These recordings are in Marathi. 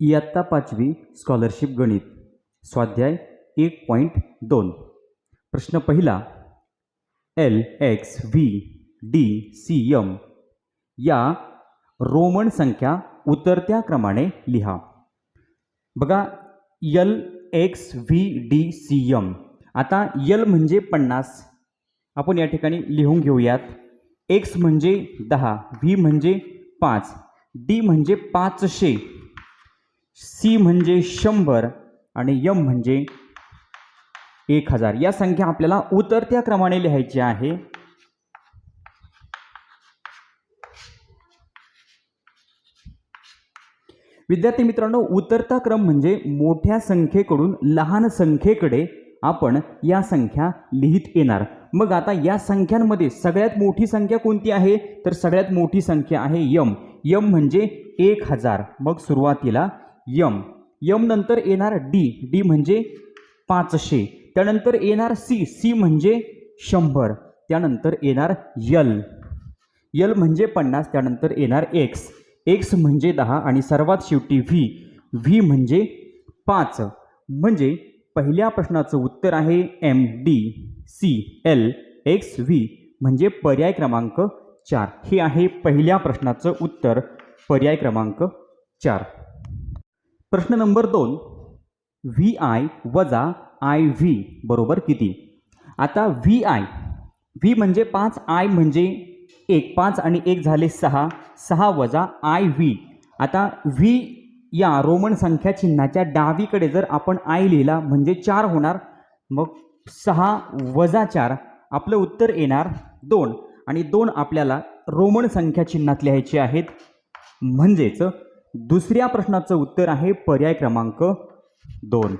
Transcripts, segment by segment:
इयत्ता पाचवी स्कॉलरशिप गणित स्वाध्याय एक पॉईंट दोन. प्रश्न पहिला L X V D C M या रोमन संख्या उतरत्या क्रमाने लिहा. बघा L X V D C M आता यल म्हणजे पन्नास. आपण या ठिकाणी लिहून घेऊयात. एक्स म्हणजे दहा व्ही म्हणजे पाच डी म्हणजे पाचशे. सी म्हणजे शंभर आणि यम म्हणजे एक हजार. या संख्या आपल्याला उतरत्या क्रमाने लिहायची आहे. विद्यार्थी मित्रांनो उतरता क्रम म्हणजे मोठ्या संख्येकडून लहान संख्येकडे आपण या संख्या लिहित येणार. मग आता या संख्यांमध्ये सगळ्यात मोठी संख्या कोणती आहे? तर सगळ्यात मोठी संख्या आहे यम. यम म्हणजे एक हजार. मग सुरुवातीला यम. यम नंतर येणार डी डी म्हणजे पाचशे. त्यानंतर येणार सी सी म्हणजे शंभर. त्यानंतर येणार यल यल म्हणजे पन्नास त्यानंतर येणार एक्स एक्स म्हणजे दहा आणि सर्वात शेवटी व्ही व्ही म्हणजे पाच. म्हणजे पहिल्या प्रश्नाचं उत्तर आहे M D C L X V म्हणजे पर्याय क्रमांक चार. हे आहे पहिल्या प्रश्नाचं उत्तर. पर्याय क्रमांक चार. प्रश्न नंबर दोन व्ही आय वजा आय व्ही बरोबर किती? आता व्ही आय व्ही म्हणजे पाच आय म्हणजे एक पाच आणि एक झाले सहा सहा वजा आय व्ही आता व्ही या रोमन संख्या चिन्हाच्या डावीकडे जर आपण आय लिहिला म्हणजे चार होणार. मग सहा वजा चार आपलं उत्तर येणार दोन. आणि दोन आपल्याला रोमन संख्या चिन्हात लिहायचे आहेत. म्हणजेच दुसऱ्या प्रश्नाचं उत्तर आहे पर्याय क्रमांक दोन.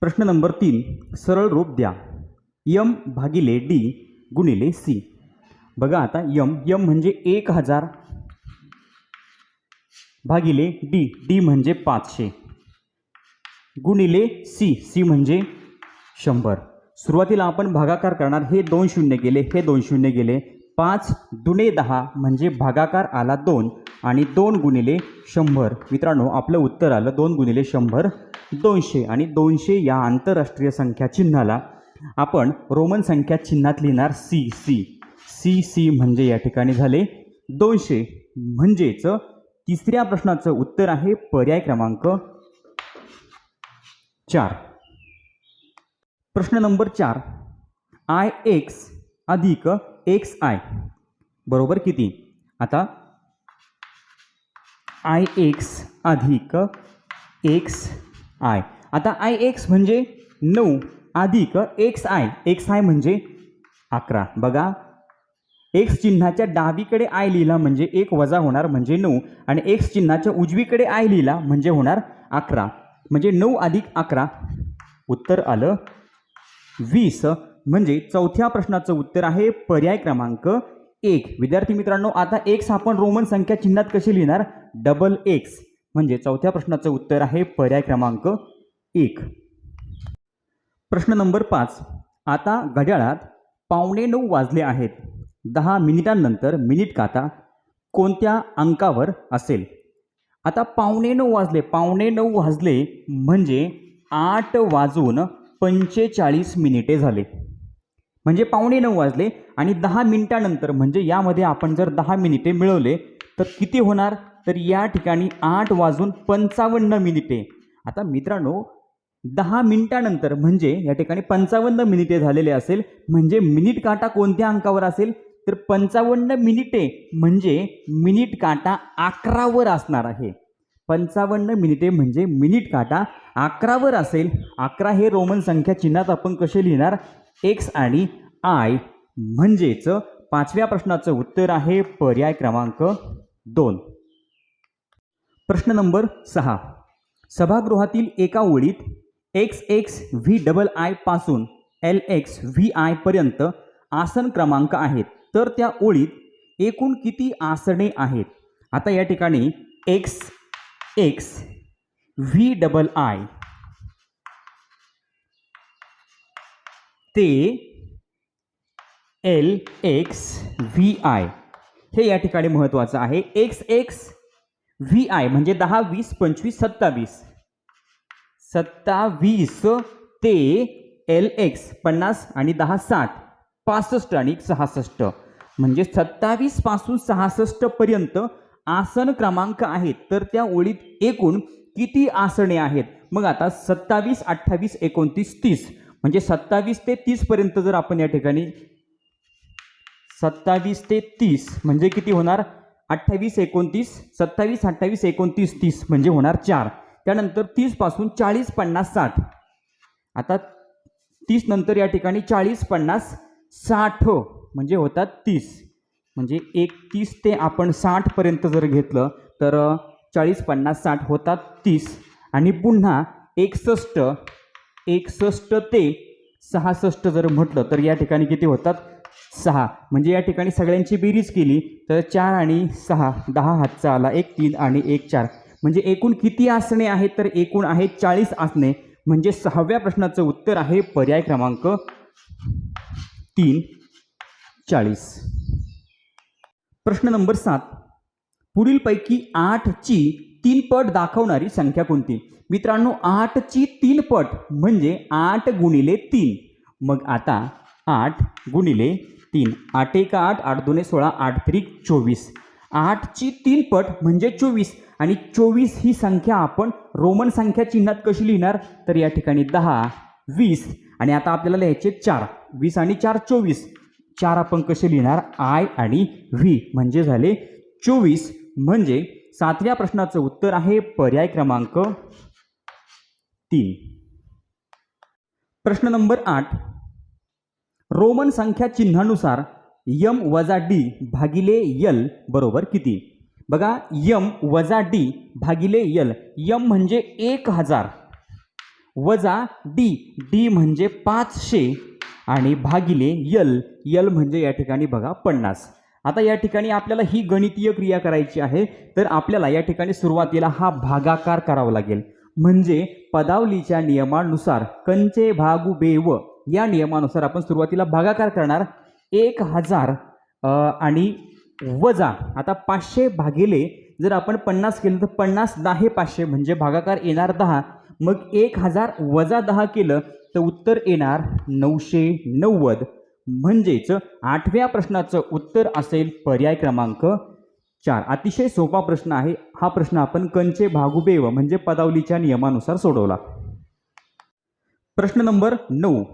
प्रश्न नंबर तीन सरळ रूप द्या. यम भागिले डी गुणिले सी. बघा आता यम यम म्हणजे एक हजार. भागिले डी डी म्हणजे पाचशे. गुणिले सी सी म्हणजे शंभर. सुरुवातीला आपण भागाकार करणार हे दोन शून्य गेले हे दोन शून्य गेले. पाच दुणे दहा म्हणजे भागाकार आला दोन आणि दोन गुणिले शंभर. मित्रांनो आपलं उत्तर आलं दोन गुणिले शंभर दोनशे आणि दोनशे या आंतरराष्ट्रीय संख्या चिन्हाला आपण रोमन संख्या चिन्हात लिहिणार सी सी. सी सी म्हणजे या ठिकाणी झाले दोनशे. म्हणजेच तिसऱ्या प्रश्नाचं उत्तर आहे पर्याय क्रमांक चार. प्रश्न नंबर चार. आय एक्स अधिक एक्स आय. बरोबर किती? आता आय एक्स अधिक एक्स आय. आता आय एक्स म्हणजे नऊ अधिक एक्स आय. एक्स आय म्हणजे अकरा. बघा. एक्स चिन्हाच्या डावीकडे आय लिहिला म्हणजे एक वजा होणार म्हणजे नऊ. आणि एक्स चिन्हाच्या उजवीकडे आय लिहिला म्हणजे होणार अकरा. म्हणजे नऊ अधिक अकरा. उत्तर आलं. वीस. म्हणजे चौथ्या प्रश्नाचं उत्तर आहे पर्याय क्रमांक एक. विद्यार्थी मित्रांनो आता एक्स आपण रोमन संख्या चिन्हात कशी लिहिणार? डबल एक्स म्हणजे चौथ्या प्रश्नाचं उत्तर आहे पर्याय क्रमांक एक. प्रश्न नंबर पाच. आता घड्याळात पावणे नऊ वाजले आहेत. दहा मिनिटांनंतर मिनिट काटा कोणत्या अंकावर असेल? आता पावणे नऊ वाजले. पावणे नऊ वाजले म्हणजे आठ वाजून पंचेचाळीस मिनिटे झाले. म्हणजे पावणे नऊ वाजले आणि दहा मिनिटानंतर म्हणजे यामध्ये आपण जर दहा मिनिटे मिळवले तर किती होणार? तर या ठिकाणी आठ वाजून पंचावन्न मिनिटे. आता मित्रांनो दहा मिनिटानंतर म्हणजे या ठिकाणी पंचावन्न मिनिटे झालेले असेल म्हणजे मिनिट काटा कोणत्या अंकावर असेल? तर पंचावन्न मिनिटे म्हणजे मिनिट काटा अकरावर असणार आहे. पंचावन्न मिनिटे म्हणजे मिनिट काटा अकरावर असेल. अकरा हे रोमन संख्या चिन्हात आपण कसे लिहिणार? एक्स आणि आय म्हणजेच पाचव्या प्रश्नाचं उत्तर आहे पर्याय क्रमांक दोन. प्रश्न नंबर सहा. सभागृहातील एका ओळीत एक्स एक्स व्ही डबल आयपासून एल एक्स व्ही आय पर्यंत आसन क्रमांक आहेत. तर त्या ओळीत एकूण किती आसने आहेत? आता या ठिकाणी X X V double I ते एल एक्स व्ही आय हे या ठिकाणी महत्त्वाचं आहे. एक्स एक्स व्ही आय म्हणजे दहा वीस पंचवीस सत्तावीस. सत्तावीस ते एल एक्स पन्नास आणि दहा साठ. पासष्ट आणि सहासष्ट. म्हणजे सत्तावीसपासून सहासष्ट पर्यंत आसन क्रमांक आहेत. तर त्या ओळीत एकूण किती आसने आहेत? मग आता सत्तावीस अठ्ठावीस एकोणतीस तीस. म्हणजे सत्तावीस ते तीसपर्यंत जर आपण या ठिकाणी सत्तावीस ते तीस म्हणजे किती होणार? अठ्ठावीस एकोणतीस सत्तावीस अठ्ठावीस एकोणतीस तीस म्हणजे होणार चार. त्यानंतर तीसपासून चाळीस पन्नास साठ. आता तीस नंतर या ठिकाणी चाळीस पन्नास साठ म्हणजे होतात तीस. म्हणजे एक तीस ते आपण साठपर्यंत जर घेतलं तर चाळीस पन्नास साठ होतात तीस. आणि पुन्हा एकसष्ट एकसष्ट ते सहासष्ट जर म्हटलं तर या ठिकाणी किती होतात? सहा. म्हणजे या ठिकाणी सगळ्यांची बेरीज केली तर चार आणि सहा. दहा हातचा आला एक तीन आणि एक चार. म्हणजे एकूण किती आसने आहेत? तर एकूण आहेत चाळीस आसने. म्हणजे सहाव्या प्रश्नाचं उत्तर आहे पर्याय क्रमांक तीन चाळीस. प्रश्न नंबर सात. पुढीलपैकी आठची तीन पट दाखवणारी संख्या कोणती? मित्रांनो आठची तीन पट म्हणजे आठ गुणिले तीन. मग आता आठ गुणिले तीन. आठ एक आठ आठ दोन सोळा आठ त्रिक चोवीस. आठची तीन पट म्हणजे चोवीस. आणि चोवीस ही संख्या आपण रोमन संख्या चिन्हात कशी लिहिणार? तर या ठिकाणी दहा वीस आणि आता आपल्याला लिहायचे चार. वीस आणि चार चोवीस. चार आपण कसे लिहिणार? आय आणि व्ही. म्हणजे झाले चोवीस. म्हणजे सातव्या प्रश्नाचं उत्तर आहे पर्याय क्रमांक तीन. प्रश्न नंबर आठ. रोमन संख्या चिन्हानुसार यम वजा डी भागिले यल बरोबर किती? बघा यम वजा डी भागिले यल. यम म्हणजे एक हजार. वजा डी डी म्हणजे पाचशे आणि भागिले यल. यल म्हणजे या ठिकाणी बघा पन्नास. आता या ठिकाणी आपल्याला ही गणितीय क्रिया करायची आहे तर आपल्याला या ठिकाणी सुरुवातीला हा भागाकार करावा लागेल. म्हणजे पदावलीच्या नियमानुसार कंचे भागू बेव या नियमानुसार आपण सुरुवातीला भागाकार करणार. एक हजार आणि वजा. आता पाचशे भागिले जर आपण पन्नास केलं तर पन्नास दहा पाचशे म्हणजे भागाकार येणार दहा. मग एक हजार वजा दहा केलं तर उत्तर येणार नऊशे नव्वद. म्हणजेच आठव्या प्रश्नाचं उत्तर असेल पर्याय क्रमांक चार. अतिशय सोपा प्रश्न आहे. हा प्रश्न आपण कंचे भागुबेव म्हणजे पदावलीच्या नियमानुसार सोडवला. प्रश्न नंबर नऊ.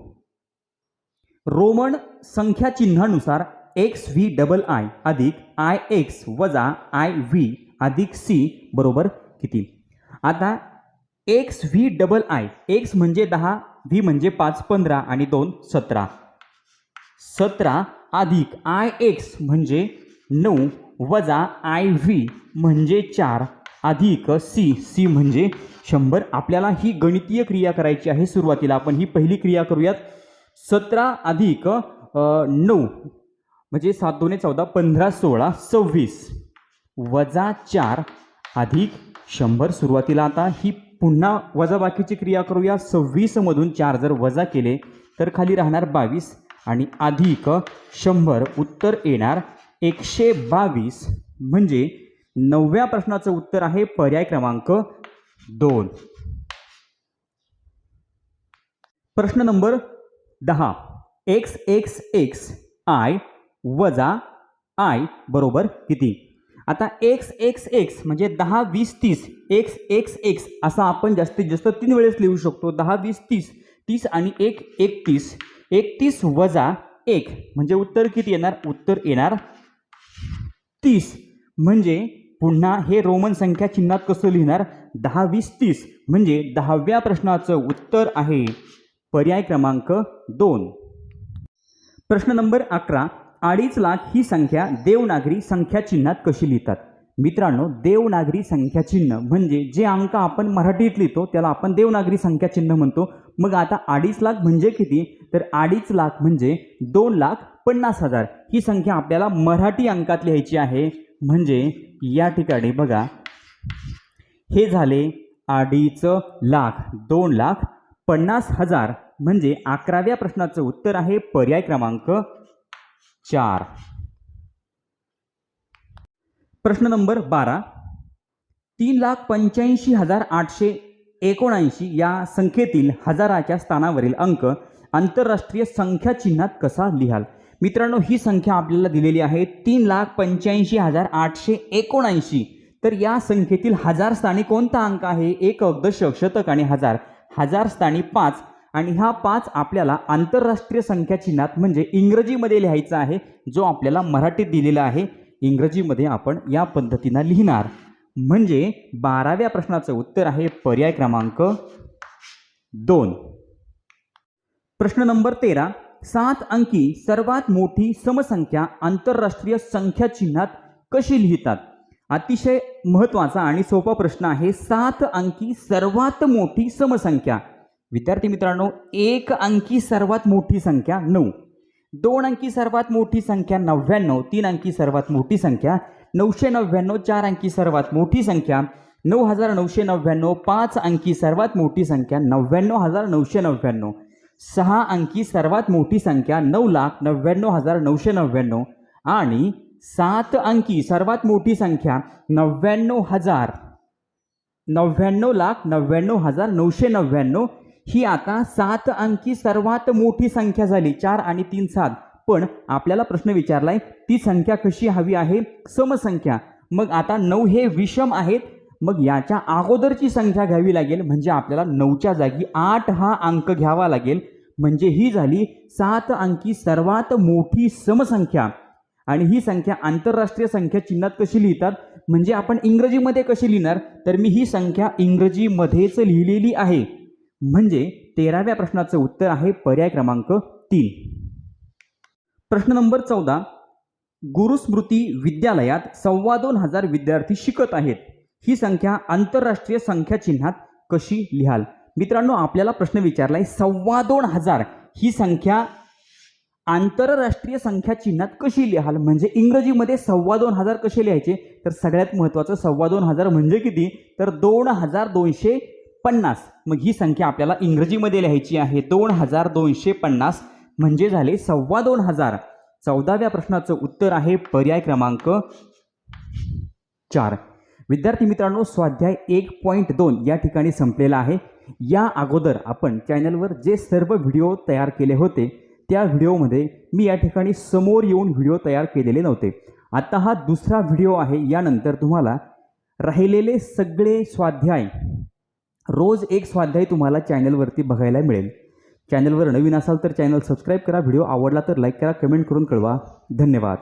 रोमन संख्या चिन्हानुसार एक्स व्ही डबल आय अधिक आय एक्स वजा आय व्ही अधिक सी बरोबर किती? आता X V double I X म्हणजे दहा व्ही म्हणजे पाच पंधरा आणि दोन सतरा. सतरा अधिक आय एक्स म्हणजे नऊ वजा आय व्ही म्हणजे चार अधिक सी. सी म्हणजे शंभर. आपल्याला ही गणितीय क्रिया करायची आहे सुरुवातीला. आपण ही पहिली क्रिया करूयात. सतरा अधिक नऊ म्हणजे सात दोने चौदा पंधरा सोळा सव्वीस. वजा चार अधिक शंभर. सुरुवातीला आता ही पुन्हा वजाबाकीची क्रिया करूया. सव्वीसमधून चार जर वजा केले तर खाली राहणार बावीस आणि अधिक शंभर. उत्तर येणार एकशे बावीस म्हणजे नवव्या प्रश्नाचं उत्तर आहे पर्याय क्रमांक दोन. प्रश्न नंबर दहा. एक्स एक्स एक्स आय वजा आय बरोबर किती? आता एक्स एक्स एक्स म्हणजे दहा वीस तीस. एक्स एक्स एक्स असा आपण जास्तीत जास्त तीन वेळेस लिहू शकतो. दहा वीस तीस. तीस आणि एक एकतीस. एकतीस वजा एक म्हणजे उत्तर किती येणार? उत्तर येणार तीस. म्हणजे पुन्हा हे रोमन संख्या चिन्हात कसं लिहिणार? दहा वीस तीस. म्हणजे दहाव्या प्रश्नाचं उत्तर आहे पर्याय क्रमांक दोन. प्रश्न नंबर अकरा. अडीच लाख ही संख्या देवनागरी संख्या चिन्हात कशी लिहितात? मित्रांनो देवनागरी संख्या चिन्ह म्हणजे जे अंक आपण मराठीत लिहितो त्याला आपण देवनागरी संख्या चिन्ह म्हणतो. मग आता अडीच लाख म्हणजे किती? तर अडीच लाख म्हणजे दोन लाख पन्नास हजार. ही संख्या आपल्याला मराठी अंकात लिहायची आहे. म्हणजे या ठिकाणी बघा. हे झाले अडीच लाख दोन लाख पन्नास हजार. म्हणजे अकराव्या प्रश्नाचं उत्तर आहे पर्याय क्रमांक चार. प्रश्न नंबर बारा. तीन लाख पंच्याऐंशी हजार आठशे एकोणऐंशी या संख्येतील हजाराच्या स्थानावरील अंक आंतरराष्ट्रीय संख्या चिन्हात कसा लिहाल? मित्रांनो ही संख्या आपल्याला दिलेली आहे तीन लाख पंच्याऐंशी हजार आठशे एकोणऐंशी. तर या संख्येतील हजार स्थानी कोणता अंक आहे? एक दशक शतक आणि हजार. हजार स्थानी पाच. आणि हा पाच आपल्याला आंतरराष्ट्रीय संख्या चिन्हात म्हणजे इंग्रजीमध्ये लिहायचा आहे जो आपल्याला मराठीत दिलेला आहे. इंग्रजीमध्ये आपण या पद्धतीनं लिहिणार. म्हणजे बाराव्या प्रश्नाचं उत्तर आहे पर्याय क्रमांक दोन. प्रश्न नंबर तेरा. सात अंकी सर्वात मोठी समसंख्या आंतरराष्ट्रीय संख्या चिन्हात कशी लिहितात? अतिशय महत्त्वाचा आणि सोपा प्रश्न आहे. सात अंकी सर्वात मोठी समसंख्या. विद्यार्थी मित्रांनो एक अंकी सर्वात मोठी संख्या नऊ. दोन अंकी सर्वात मोठी संख्या नव्याण्णव. तीन अंकी सर्वात मोठी संख्या नऊशे नव्याण्णव. चार अंकी सर्वात मोठी संख्या नऊ हजार नऊशे नव्याण्णव. पाच अंकी सर्वात मोठी संख्या नव्याण्णव हजार नऊशे नव्याण्णव. सहा अंकी सर्वात मोठी संख्या नऊ लाख नव्याण्णव हजार नऊशे नव्याण्णव आणि सात अंकी सर्वात मोठी संख्या नव्याण्णव हजार नव्याण्णव लाख नव्याण्णव हजार नऊशे नव्याण्णव. ही आता सात अंकी सर्वात मोठी संख्या झाली. चार आणि तीन सात. पण आपल्याला प्रश्न विचारलाय ती संख्या कशी हवी आहे? समसंख्या. मग आता नऊ हे विषम आहेत. मग याच्या अगोदरची संख्या घ्यावी लागेल म्हणजे आपल्याला नऊच्या जागी आठ हा अंक घ्यावा लागेल. म्हणजे ही झाली सात अंकी सर्वात मोठी समसंख्या. आणि ही संख्या आंतरराष्ट्रीय संख्या चिन्हात कशी लिहितात? म्हणजे आपण इंग्रजीमध्ये कशी लिहिणार? तर मी ही संख्या इंग्रजीमध्येच लिहिलेली आहे. म्हणजे तेराव्या प्रश्नाचं उत्तर आहे पर्याय क्रमांक तीन. प्रश्न नंबर चौदा. गुरुस्मृती विद्यालयात सव्वा दोन हजार विद्यार्थी शिकत आहेत. ही संख्या आंतरराष्ट्रीय संख्या चिन्हात कशी लिहाल? मित्रांनो आपल्याला प्रश्न विचारलाय सव्वा दोन हजार ही संख्या आंतरराष्ट्रीय संख्या चिन्हात कशी लिहाल? म्हणजे इंग्रजीमध्ये सव्वा दोन हजार कसे लिहायचे? तर सगळ्यात महत्त्वाचं सव्वा दोन हजार म्हणजे किती? तर दोन हजार दोनशे पन्नास. मग ही संख्या आपल्याला इंग्रजीमध्ये लिहायची आहे. दोन हजार दोनशे पन्नास म्हणजे झाले सव्वा दोन हजार. चौदाव्या प्रश्नाचं उत्तर आहे पर्याय क्रमांक चार. विद्यार्थी मित्रांनो स्वाध्याय एक पॉईंट दोन या ठिकाणी संपलेला आहे. या अगोदर आपण चॅनलवर जे सर्व व्हिडिओ तयार केले होते त्या व्हिडिओमध्ये मी या ठिकाणी समोर येऊन व्हिडिओ तयार केलेले नव्हते. आता हा दुसरा व्हिडिओ आहे यानंतर तुम्हाला राहिलेले सगळे स्वाध्याय रोज एक स्वाध्याय तुम्हाला चॅनलवरती बघायला मिळेल. चॅनलवर नवीन असाल तर चॅनल सबस्क्राईब करा व्हिडिओ आवडला तर लाईक करा कमेंट करून कळवा. धन्यवाद.